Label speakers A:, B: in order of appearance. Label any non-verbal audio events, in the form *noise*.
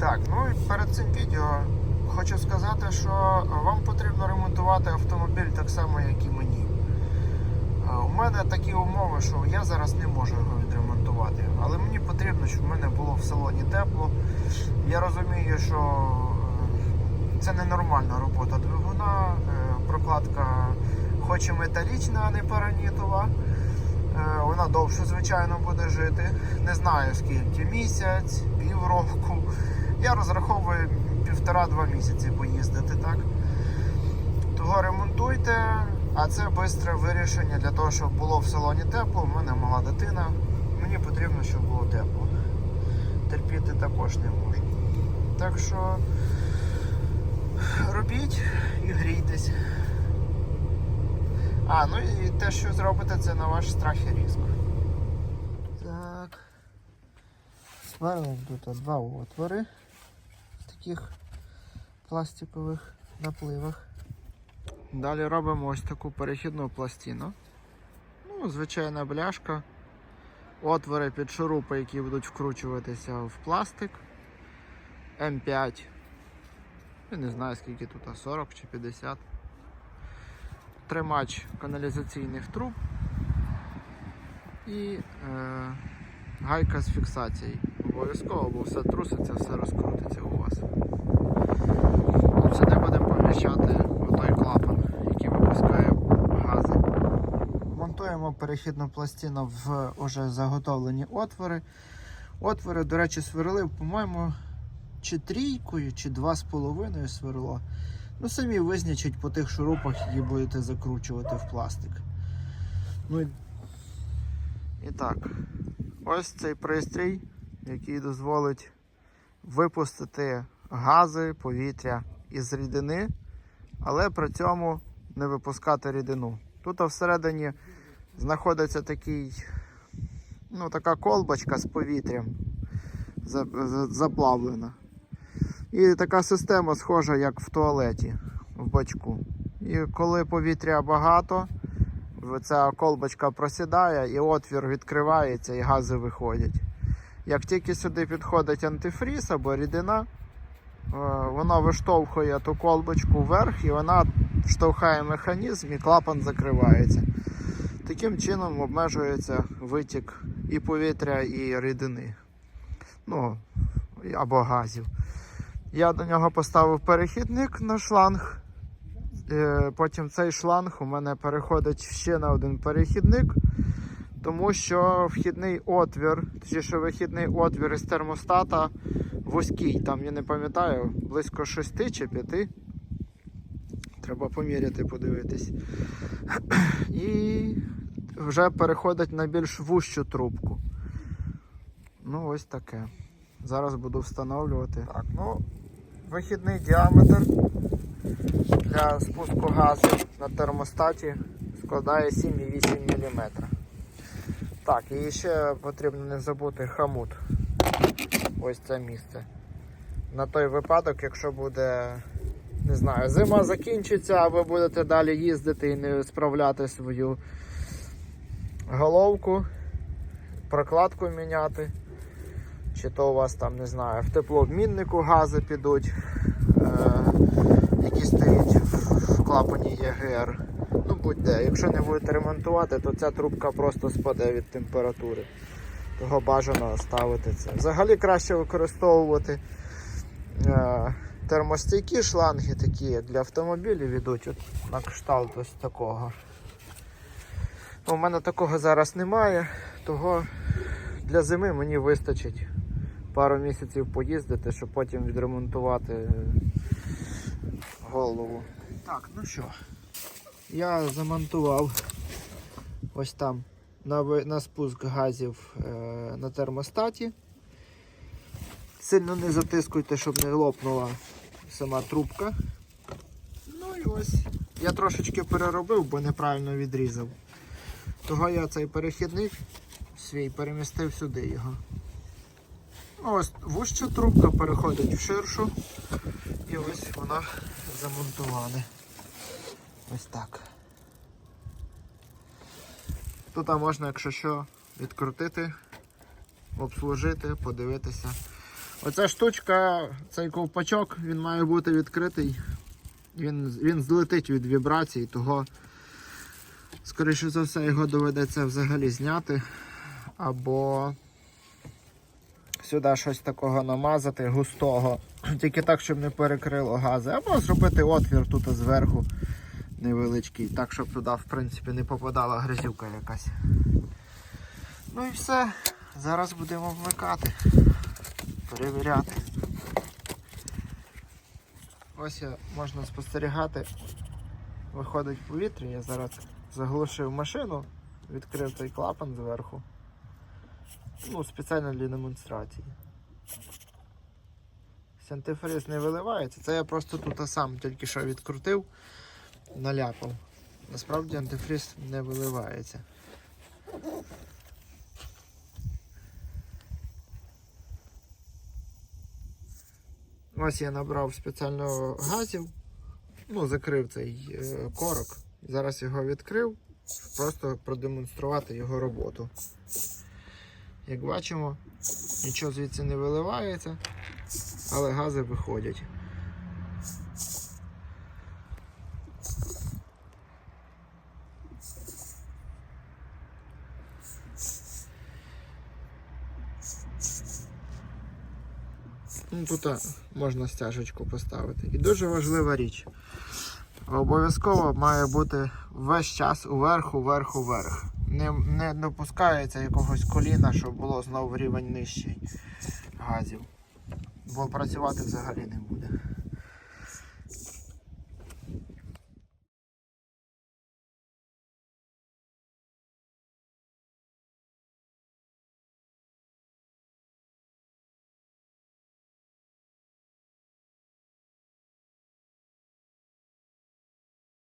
A: Так, ну і перед цим відео хочу сказати, що вам потрібно ремонтувати автомобіль так само, як і мені. Е, У мене такі умови, що я зараз не можу його відремонтувати, але мені потрібно, щоб в мене було в салоні тепло. Я розумію, що е, це ненормальна робота двигуна, е, прокладка хоч і металічна, а не паранітова. Вона довше, звичайно, буде жити. Не знаю скільки місяць, півроку. Я розраховую півтора-два місяці поїздити, так? Того ремонтуйте, а це швидке вирішення для того, щоб було в салоні тепло. У мене мала дитина. Мені потрібно, щоб було тепло. Терпіти також не можу. Так що робіть і грійтесь. А, ну і те, що зробите, це на ваш страх і ризик. Так. Сверлимо тут два отвори в таких пластикових напливах. Далі робимо ось таку перехідну пластину. Ну, звичайна бляшка. Отвори під шурупи, які будуть вкручуватися в пластик. М5. Я не знаю скільки тут, а 40 чи 50 тримач каналізаційних труб і е, гайка з фіксацією. Обов'язково, бо все труситься, все розкрутиться у вас. Сюди будемо поміщати отой клапан, який випускає гази. Монтуємо перехідну пластину в уже заготовлені отвори. Отвори, до речі, сверлив, по-моєму, чи трійкою, чи два з половиною сверло. Ну, самі визначить по тих шурупах, які будете закручувати в пластик. Ну і так, ось цей пристрій, який дозволить випустити гази, повітря із рідини, але при цьому не випускати рідину. Тут всередині знаходиться такий, ну, така колбочка з повітрям за- за- заплавлена. І така система схожа, як в туалеті в бачку. І коли повітря багато, ця колбочка просідає, і отвір відкривається, і гази виходять. Як тільки сюди підходить антифріз або рідина, е, вона виштовхує ту колбочку вверх і вона штовхає механізм і клапан закривається. Таким чином обмежується витік і повітря, і рідини. Ну, або газів. Я до нього поставив перехідник на шланг. Е, Потім цей шланг у мене переходить ще на один перехідник, тому що вхідний отвір, точніше вихідний отвір із термостата вузький. Там я не пам'ятаю, близько 6 чи 5. Треба поміряти, подивитись. *clears throat* І вже переходить на більш вущу трубку. Ну, ось таке. Зараз буду встановлювати. Так, ну, вихідний діаметр для спуску газу на термостаті складає 7,8 мм. Так, і ще потрібно не забути хамут. Ось це місце. На той випадок, якщо буде, не знаю, зима закінчиться, а ви будете далі їздити і не справляти свою головку, прокладку міняти. Чи то у вас там, не знаю, в теплообміннику гази підуть, е, які стоять в клапані ЄГР. Ну будь-де. Якщо не будете ремонтувати, то ця трубка просто спаде від температури. Того бажано ставити це. Взагалі краще використовувати е, термостійкі шланги, такі як для автомобілів ідуть от на кшталт ось такого. Ну, У мене такого зараз немає, того для зими мені вистачить пару місяців поїздити, щоб потім відремонтувати голову. Так, ну що, я замонтував ось там на, на спуск газів е, на термостаті. Сильно не затискуйте, щоб не лопнула сама трубка. Ну і ось. Я трошечки переробив, бо неправильно відрізав. Того я цей перехідник свій перемістив сюди його. Ось вуща трубка переходить в ширшу. І ось вона замонтована. Ось так. Тут можна, якщо що, відкрутити, обслужити, подивитися. Оця штучка, цей ковпачок, він має бути відкритий. Він, він злетить від вібрацій, того, скоріше за все, його доведеться взагалі зняти. Або сюди щось такого намазати, густого, *clears throat* тільки так, щоб не перекрило гази, або зробити отвір тут зверху невеличкий, так, щоб туди, в принципі, не попадала грязюка якась. Ну і все. Зараз будемо вмикати, перевіряти. Ось можна спостерігати, виходить повітря, я зараз заглушив машину, відкрив той клапан зверху. Ну, спеціально для демонстрації. Антифриз не виливається, це я просто тут сам тільки що відкрутив, наляпав. Насправді антифриз не виливається. Ось я набрав спеціально газів, ну, закрив цей е, корок. Зараз його відкрив, просто продемонструвати його роботу. Як бачимо, нічого звідси не виливається, але гази виходять. Ну, тут можна стяжечку поставити. І дуже важлива річ. Обов'язково має бути весь час уверху, вверху, вверх. Не, не допускається якогось коліна, щоб було знову рівень нижчий газів. Бо працювати взагалі не буде.